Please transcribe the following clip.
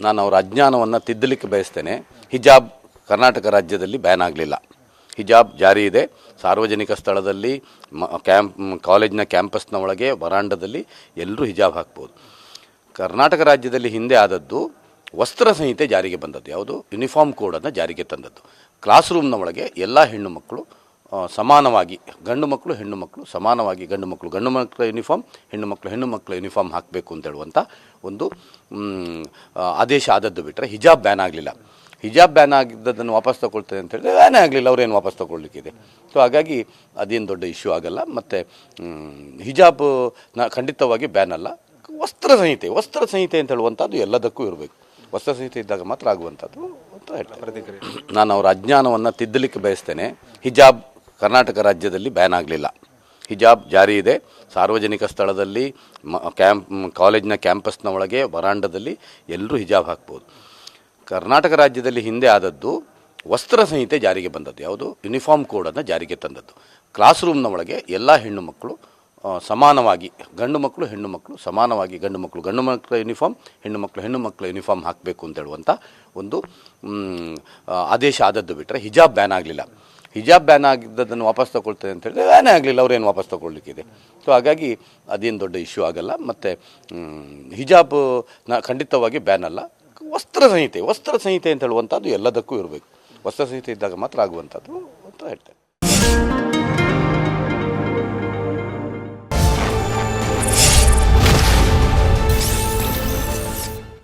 ನಾನು ಅವರ ಅಜ್ಞಾನವನ್ನು ತಿದ್ದಲಿಕ್ಕೆ ಬಯಸ್ತೇನೆ. ಹಿಜಾಬ್ ಕರ್ನಾಟಕ ರಾಜ್ಯದಲ್ಲಿ ಬ್ಯಾನ್ ಆಗಲಿಲ್ಲ. ಹಿಜಾಬ್ ಜಾರಿ ಇದೆ. ಸಾರ್ವಜನಿಕ ಸ್ಥಳದಲ್ಲಿ ಮ, ಕ್ಯಾಂಪ್ ಕಾಲೇಜಿನ ಕ್ಯಾಂಪಸ್ನ ಒಳಗೆ ವರಾಂಡದಲ್ಲಿ ಎಲ್ಲರೂ ಹಿಜಾಬ್ ಹಾಕ್ಬೋದು. ಕರ್ನಾಟಕ ರಾಜ್ಯದಲ್ಲಿ ಹಿಂದೆ ಆದದ್ದು ವಸ್ತ್ರ ಸಂಹಿತೆ ಜಾರಿಗೆ ಬಂದದ್ದು. ಯಾವುದು? ಯೂನಿಫಾರ್ಮ್ ಕೋಡನ್ನು ಜಾರಿಗೆ ತಂದದ್ದು. ಕ್ಲಾಸ್ ರೂಮ್ನ ಒಳಗೆ ಎಲ್ಲ ಹೆಣ್ಣು ಮಕ್ಕಳು ಸಮಾನವಾಗಿ ಗಂಡು ಮಕ್ಕಳು ಹೆಣ್ಣು ಮಕ್ಕಳು ಸಮಾನವಾಗಿ ಗಂಡು ಮಕ್ಕಳು ಗಂಡು ಮಕ್ಕಳ ಯೂನಿಫಾರ್ಮ್ ಹೆಣ್ಣು ಮಕ್ಕಳು ಹೆಣ್ಣು ಮಕ್ಕಳ ಯೂನಿಫಾರ್ಮ್ ಹಾಕಬೇಕು ಅಂತ ಹೇಳುವಂಥ ಒಂದು ಆದೇಶ ಆದದ್ದು ಬಿಟ್ಟರೆ ಹಿಜಾಬ್ ಬ್ಯಾನ್ ಆಗಲಿಲ್ಲ. ಹಿಜಾಬ್ ಬ್ಯಾನ್ ಆಗಿದ್ದದನ್ನು ವಾಪಸ್ ತಗೊಳ್ತೇನೆ ಅಂತ ಹೇಳಿದ್ರೆ ಬ್ಯಾನೇ ಆಗಲಿಲ್ಲ ಅವ್ರೇನು ವಾಪಸ್ ತಗೊಳ್ಲಿಕ್ಕಿದೆ ಸೊ ಹಾಗಾಗಿ ಅದೇನು ದೊಡ್ಡ ಇಶ್ಯೂ ಆಗಲ್ಲ. ಮತ್ತು ಹಿಜಾಬ್ನ ಖಂಡಿತವಾಗಿ ಬ್ಯಾನ್ ಅಲ್ಲ. ವಸ್ತ್ರ ಸಂಹಿತೆ ವಸ್ತ್ರ ಸಂಹಿತೆ ಅಂತ ಹೇಳುವಂಥದ್ದು ಎಲ್ಲದಕ್ಕೂ ಇರಬೇಕು. ವಸ್ತ್ರ ಸಂಹಿತೆ ಇದ್ದಾಗ ಮಾತ್ರ ಆಗುವಂಥದ್ದು ಅಂತ ಹೇಳ್ತಾರೆ. ನಾನು ಅವರ ಅಜ್ಞಾನವನ್ನು ತಿದ್ದಲಿಕ್ಕೆ ಬಯಸ್ತೇನೆ. ಹಿಜಾಬ್ ಕರ್ನಾಟಕ ರಾಜ್ಯದಲ್ಲಿ ಬ್ಯಾನ್ ಆಗಲಿಲ್ಲ. ಹಿಜಾಬ್ ಜಾರಿ ಇದೆ. ಸಾರ್ವಜನಿಕ ಸ್ಥಳದಲ್ಲಿ ಕ್ಯಾಂಪ್ ಕಾಲೇಜಿನ ಕ್ಯಾಂಪಸ್ನ ಒಳಗೆ ವರಾಂಡದಲ್ಲಿ ಎಲ್ಲರೂ ಹಿಜಾಬ್ ಹಾಕ್ಬೋದು. ಕರ್ನಾಟಕ ರಾಜ್ಯದಲ್ಲಿ ಹಿಂದೆ ಆದದ್ದು ವಸ್ತ್ರ ಸಂಹಿತೆ ಜಾರಿಗೆ ಬಂದದ್ದು. ಯಾವುದು? ಯೂನಿಫಾರ್ಮ್ ಕೋಡನ್ನು ಜಾರಿಗೆ ತಂದದ್ದು. ಕ್ಲಾಸ್ ರೂಮ್ನ ಒಳಗೆ ಎಲ್ಲ ಹೆಣ್ಣು ಮಕ್ಕಳು ಸಮಾನವಾಗಿ, ಗಂಡು ಮಕ್ಕಳು, ಹೆಣ್ಣು ಮಕ್ಕಳು ಸಮಾನವಾಗಿ, ಗಂಡು ಮಕ್ಕಳು, ಗಂಡು ಮಕ್ಕಳ ಯೂನಿಫಾರ್ಮ್, ಹೆಣ್ಣು ಮಕ್ಕಳು, ಹೆಣ್ಣು ಮಕ್ಕಳ ಯೂನಿಫಾರ್ಮ್ ಹಾಕಬೇಕು ಅಂತ ಹೇಳುವಂಥ ಒಂದು ಆದೇಶ ಆದದ್ದು ಬಿಟ್ಟರೆ ಹಿಜಾಬ್ ಬ್ಯಾನ್ ಆಗಲಿಲ್ಲ. ಹಿಜಾಬ್ ಬ್ಯಾನ್ ಆಗಿದ್ದದನ್ನು ವಾಪಸ್ ತಗೊಳ್ತೇನೆ ಅಂತ ಹೇಳಿದ್ರೆ ಬ್ಯಾನೇ ಆಗಲಿಲ್ಲ ಅವ್ರೇನು ವಾಪಸ್ ತಗೊಳ್ಲಿಕ್ಕಿದೆ. ಸೊ ಹಾಗಾಗಿ ಅದೇನು ದೊಡ್ಡ ಇಶ್ಯೂ ಆಗಲ್ಲ. ಮತ್ತು ಹಿಜಾಬ್ನ ಖಂಡಿತವಾಗಿ ಬ್ಯಾನ್ ಅಲ್ಲ. ವಸ್ತ್ರ ಸಂಹಿತೆ ವಸ್ತ್ರ ಸಂಹಿತೆ ಅಂತ ಹೇಳುವಂಥದ್ದು ಎಲ್ಲದಕ್ಕೂ ಇರಬೇಕು. ವಸ್ತ್ರ ಸಂಹಿತೆ ಇದ್ದಾಗ ಮಾತ್ರ ಆಗುವಂಥದ್ದು ಅಂತ ಹೇಳ್ತೇನೆ.